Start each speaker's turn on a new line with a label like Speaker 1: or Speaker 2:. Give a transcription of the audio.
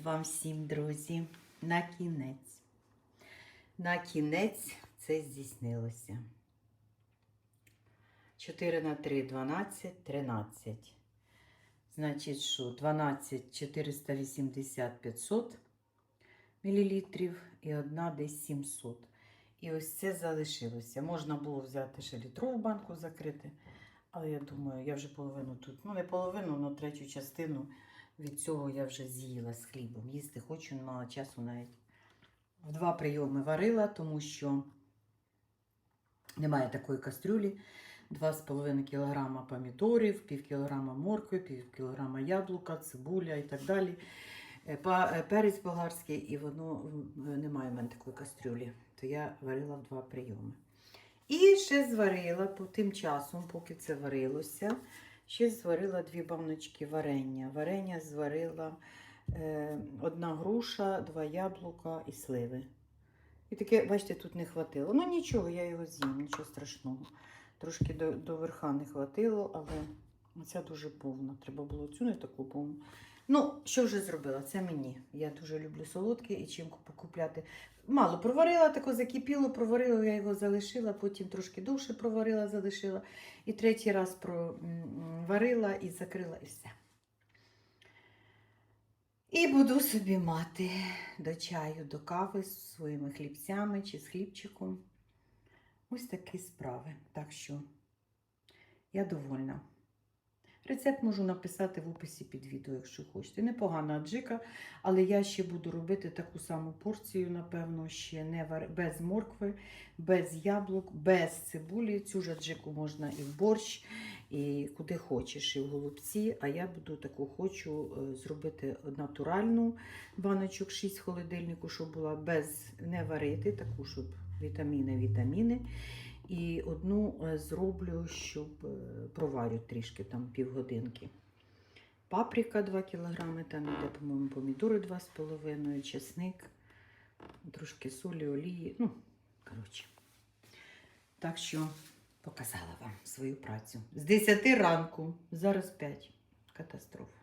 Speaker 1: вам всім, друзі. На кінець. На кінець це здійснилося. 4 на 3 12, 13. Значить, що 12 480 500 мл і одна десь 700. І ось це залишилося. Можна було взяти ще літрову банку закрити. Але я думаю, я вже половину тут, ну не половину, але третю частину від цього я вже з'їла з хлібом. Їсти хочу, не мала часу навіть. В два прийоми варила, тому що немає такої кастрюлі. 2,5 кг помідорів, пів кілограма моркви, пів кілограма яблука, цибуля і так далі. Е, е, Перець болгарський, і воно немає в мене такої кастрюлі. То я варила в два прийоми. І ще зварила по тим часом, поки це варилося, ще зварила дві баночки варення. Варення зварила е, одна груша, два яблука і сливи. І таке, бачите, тут не хватило. Ну нічого, я його з'їм, нічого страшного. Трошки до, до верха не хватило, але ця дуже повна. Треба було цю не таку повну. Ну, що вже зробила? Це мені. Я дуже люблю солодке і чим куп- купляти. Мало проварила, тако закипіло, проварила, я його залишила, потім трошки довше проварила, залишила. І третій раз проварила і закрила, і все. І буду собі мати до чаю, до кави з своїми хлібцями чи з хлібчиком. Ось такі справи. Так що я довольна. Рецепт можу написати в описі під відео, якщо хочете. Непогана аджика, але я ще буду робити таку саму порцію, напевно, ще не вар... без моркви, без яблук, без цибулі. Цю ж аджику можна і в борщ, і куди хочеш, і в голубці. А я буду таку хочу е, зробити натуральну баночок 6 в холодильнику, щоб була без не варити, таку, щоб вітаміни, вітаміни. І одну е, зроблю, щоб е, проварю трішки, там півгодинки. Паприка 2 кг, там іде, по-моєму, помідори 2,5, чесник, трошки солі, олії. Ну, коротше. Так що показала вам свою працю. З 10 ранку, зараз 5. Катастрофа.